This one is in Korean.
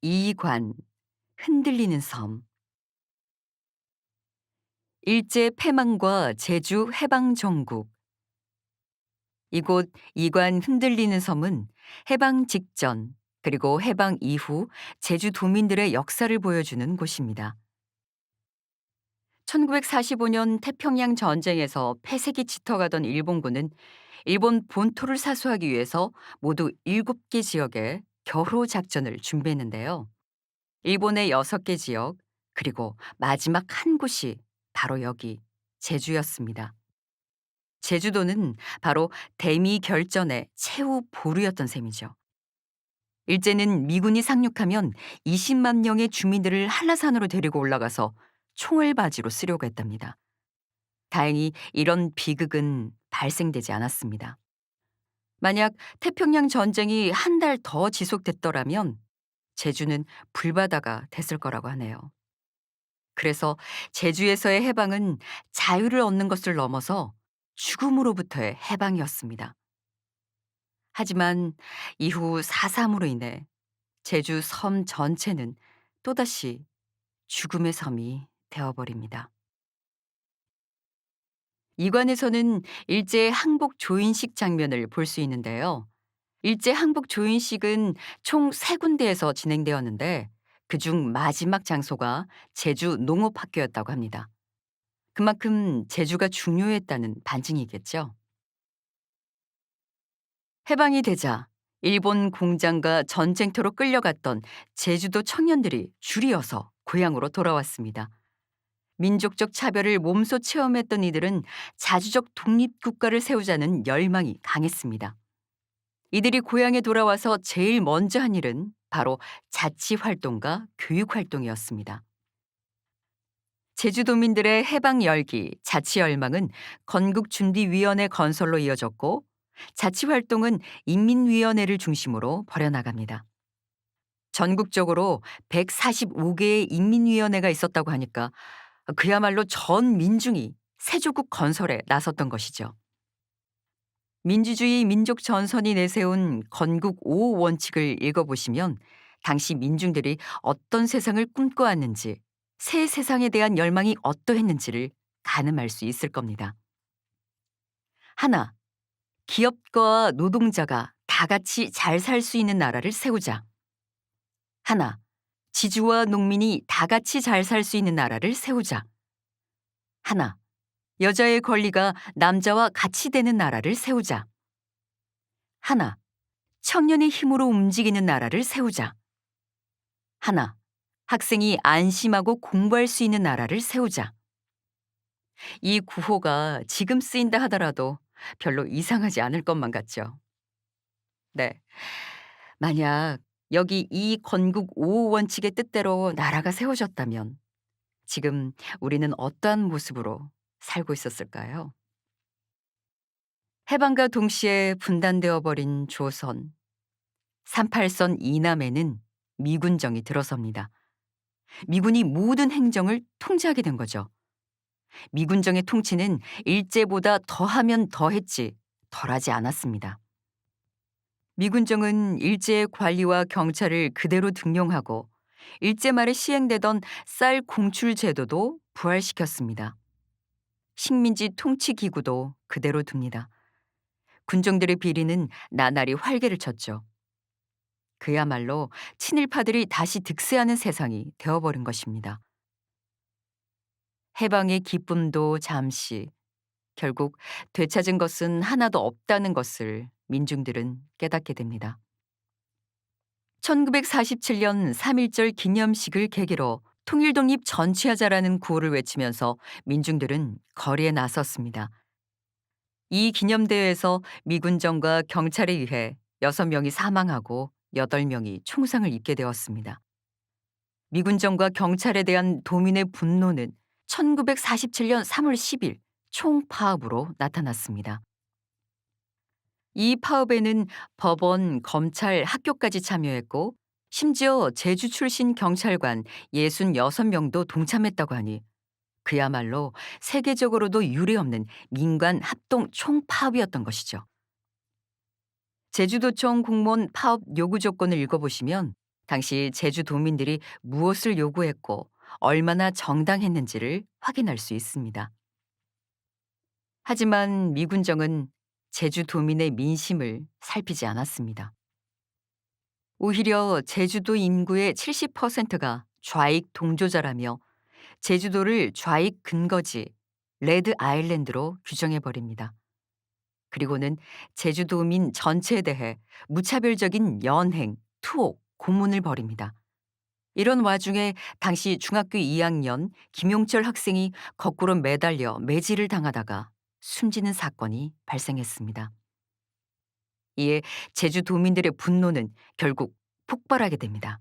이관 흔들리는 섬 일제 패망과 제주 해방 정국 이곳 이관 흔들리는 섬은 해방 직전 그리고 해방 이후 제주 도민들의 역사를 보여주는 곳입니다. 1945년 태평양 전쟁에서 폐색이 짙어가던 일본군은 일본 본토를 사수하기 위해서 모두 7개 지역에 겨호 작전을 준비했는데요. 일본의 6개 지역, 그리고 마지막 한 곳이 바로 여기 제주였습니다. 제주도는 바로 대미 결전의 최후 보루였던 셈이죠. 일제는 미군이 상륙하면 20만 명의 주민들을 한라산으로 데리고 올라가서 총을 바지로 쓰려고 했답니다. 다행히 이런 비극은 발생되지 않았습니다. 만약 태평양 전쟁이 한 달 더 지속됐더라면 제주는 불바다가 됐을 거라고 하네요. 그래서 제주에서의 해방은 자유를 얻는 것을 넘어서 죽음으로부터의 해방이었습니다. 하지만 이후 4.3으로 인해 제주 섬 전체는 또다시 죽음의 섬이 되어버립니다. 이관에서는 일제 항복 조인식 장면을 볼 수 있는데요. 일제 항복 조인식은 총 세 군데에서 진행되었는데 그중 마지막 장소가 제주 농업학교였다고 합니다. 그만큼 제주가 중요했다는 반증이겠죠. 해방이 되자 일본 공장과 전쟁터로 끌려갔던 제주도 청년들이 줄이어서 고향으로 돌아왔습니다. 민족적 차별을 몸소 체험했던 이들은 자주적 독립국가를 세우자는 열망이 강했습니다. 이들이 고향에 돌아와서 제일 먼저 한 일은 바로 자치 활동과 교육 활동이었습니다. 제주도민들의 해방 열기, 자치 열망은 건국준비위원회 건설로 이어졌고 자치 활동은 인민위원회를 중심으로 벌여나갑니다. 전국적으로 145개의 인민위원회가 있었다고 하니까 그야말로 전 민중이 세조국 건설에 나섰던 것이죠. 민주주의 민족 전선이 내세운 건국 5 원칙을 읽어보시면 당시 민중들이 어떤 세상을 꿈꿔왔는지 새 세상에 대한 열망이 어떠했는지를 가늠할 수 있을 겁니다. 하나, 기업과 노동자가 다 같이 잘 살 수 있는 나라를 세우자. 하나, 지주와 농민이 다 같이 잘 살 수 있는 나라를 세우자. 하나, 여자의 권리가 남자와 같이 되는 나라를 세우자. 하나, 청년의 힘으로 움직이는 나라를 세우자. 하나, 학생이 안심하고 공부할 수 있는 나라를 세우자. 이 구호가 지금 쓰인다 하더라도 별로 이상하지 않을 것만 같죠. 네. 만약 여기 이 건국 5 원칙의 뜻대로 나라가 세워졌다면 지금 우리는 어떠한 모습으로 살고 있었을까요? 해방과 동시에 분단되어 버린 조선. 38선 이남에는 미군정이 들어섭니다. 미군이 모든 행정을 통제하게 된 거죠. 미군정의 통치는 일제보다 더하면 더했지 덜하지 않았습니다. 미군정은 일제의 관리와 경찰을 그대로 등용하고 일제 말에 시행되던 쌀 공출 제도도 부활시켰습니다. 식민지 통치 기구도 그대로 둡니다. 군정들의 비리는 나날이 활개를 쳤죠. 그야말로 친일파들이 다시 득세하는 세상이 되어버린 것입니다. 해방의 기쁨도 잠시, 결국 되찾은 것은 하나도 없다는 것을 민중들은 깨닫게 됩니다. 1947년 3.1절 기념식을 계기로 통일독립 전취하자라는 구호를 외치면서 민중들은 거리에 나섰습니다. 이 기념대회에서 미군정과 경찰에 의해 6명이 사망하고 8명이 총상을 입게 되었습니다. 미군정과 경찰에 대한 도민의 분노는 1947년 3월 10일 총파업으로 나타났습니다. 이 파업에는 법원, 검찰, 학교까지 참여했고 심지어 제주 출신 경찰관 66명도 동참했다고 하니 그야말로 세계적으로도 유례없는 민관 합동 총파업이었던 것이죠. 제주도청 공무원 파업 요구 조건을 읽어보시면 당시 제주도민들이 무엇을 요구했고 얼마나 정당했는지를 확인할 수 있습니다. 하지만 미군정은 제주도민의 민심을 살피지 않았습니다. 오히려 제주도 인구의 70%가 좌익 동조자라며 제주도를 좌익 근거지 레드 아일랜드로 규정해 버립니다. 그리고는 제주도민 전체에 대해 무차별적인 연행, 투옥, 고문을 벌입니다. 이런 와중에 당시 중학교 2학년 김용철 학생이 거꾸로 매달려 매질을 당하다가 숨지는 사건이 발생했습니다. 이에 제주 도민들의 분노는 결국 폭발하게 됩니다.